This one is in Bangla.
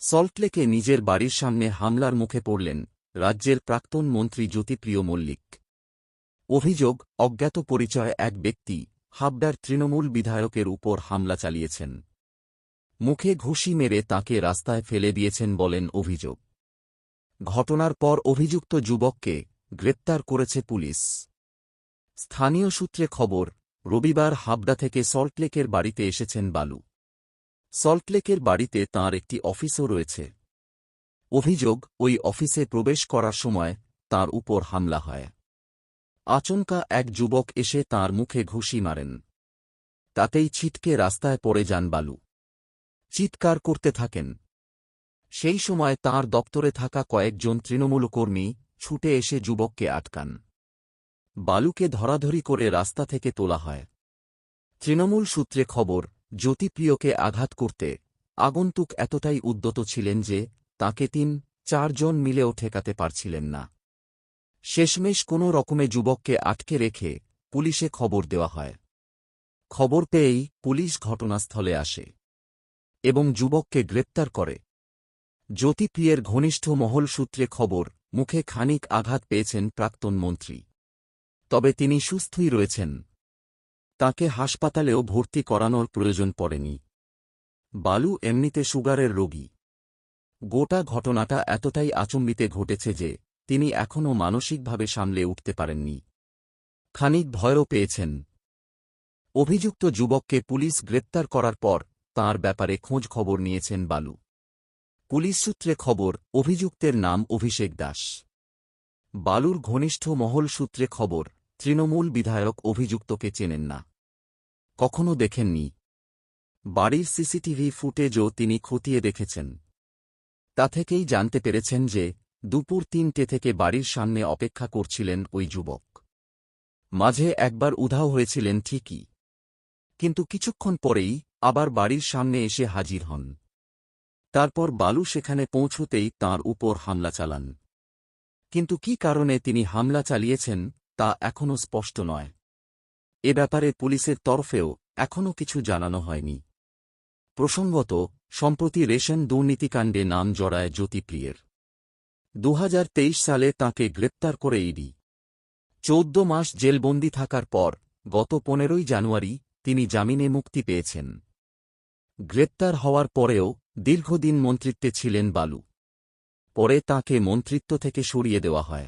সল্টলেকে নিজের বাড়ির সামনে হামলার মুখে পড়লেন রাজ্যের প্রাক্তন মন্ত্রী জ্যোতিপ্রিয় মল্লিক। অভিযোগ, অজ্ঞাত পরিচয় এক ব্যক্তি হাবডার তৃণমূল বিধায়কের উপর হামলা চালিয়েছেন। মুখে ঘুষি মেরে তাকে রাস্তায় ফেলে দিয়েছেন বলেন অভিযোগ। ঘটনার পর অভিযুক্ত যুবককে গ্রেপ্তার করেছে পুলিশ। স্থানীয় সূত্রে খবর, রবিবার হাবড়া থেকে সল্টলেকের বাড়িতে এসেছেন বালু। সল্টলেকের বাড়িতে তাঁর একটি অফিসও রয়েছে। অভিযোগ, ওই অফিসে প্রবেশ করার সময় তার উপর হামলা হয়। আচমকা এক যুবক এসে তার মুখে ঘুষি মারেন। তাতেই ছিটকে রাস্তায় পড়ে যান বালু। চিৎকার করতে থাকেন। সেই সময় তার দপ্তরে থাকা কয়েকজন তৃণমূল কর্মী ছুটে এসে যুবককে আটকান। বালুকে ধরাধরি করে রাস্তা থেকে তোলা হয়। তৃণমূল সূত্রে খবর জ্যোতিপ্রিয়কে আঘাত করতে। আগন্তুক এতটাই উদ্যত ছিলেন যে, তাকে তিন, চারজন মিলেও ঠেকাতে পারছিলেন না। শেষমেশ কোনো রকমে যুবককে আটকে রেখে পুলিশে খবর দেওয়া হয়। খবর পেয়েই পুলিশ ঘটনাস্থলে আসে এবং যুবককে গ্রেপ্তার করে। জ্যোতিপ্রিয়ের ঘনিষ্ঠ মহল সূত্রে খবর, মুখে খানিক আঘাত পেয়েছেন প্রাক্তন মন্ত্রী। তবে তিনি সুস্থই রয়েছেন। তাকে হাসপাতালেও ভর্তি করানোর প্রয়োজন পড়েনি। বালু এমনিতে সুগারের রোগী। গোটা ঘটনাটা এতটাই আচম্বিতে ঘটেছে যে, তিনি এখনও মানসিকভাবে সামলে উঠতে পারেননি। খানিক ভয়ও পেয়েছেন। অভিযুক্ত যুবককে পুলিশ গ্রেপ্তার করার পর তার ব্যাপারে খোঁজ খবর নিয়েছেন বালু। পুলিশ সূত্রে খবর, অভিযুক্তের নাম অভিষেক দাস। বালুর ঘনিষ্ঠ মহল সূত্রে খবর, তৃণমূল বিধায়ক অভিযুক্তকে চেনেন না। কখনো দেখেননি। বাড়ির সিসিটিভি ফুটেজও তিনি খতিয়ে দেখেছেন। তা থেকেই জানতে পেরেছেন যে, দুপুর তিনটে থেকে বাড়ির সামনে অপেক্ষা করছিলেন ওই যুবক। মাঝে একবার উধাও হয়েছিলেন ঠিকই। কিন্তু কিছুক্ষণ পরেই আবার বাড়ির সামনে এসে হাজির হন। তারপর বালু সেখানে পৌঁছতেই তার উপর হামলা চালান। কিন্তু কি কারণে তিনি হামলা চালিয়েছেন তা এখনও স্পষ্ট নয়। এ ব্যাপারে পুলিশের তরফেও এখনও কিছু জানানো হয়নি। প্রসঙ্গত, সম্প্রতি রেশন দুর্নীতিকাণ্ডে নাম জড়ায় জ্যোতিপ্রিয়ের। দুহাজার তেইশ সালে তাকে গ্রেপ্তার করে ইডি। চৌদ্দ মাস জেলবন্দি থাকার পর, গত পনেরোই জানুয়ারি, তিনি জামিনে মুক্তি পেয়েছেন। গ্রেপ্তার হওয়ার পরেও দীর্ঘদিন মন্ত্রিত্বে ছিলেন বালু। পরে তাঁকে মন্ত্রিত্ব থেকে সরিয়ে দেওয়া হয়।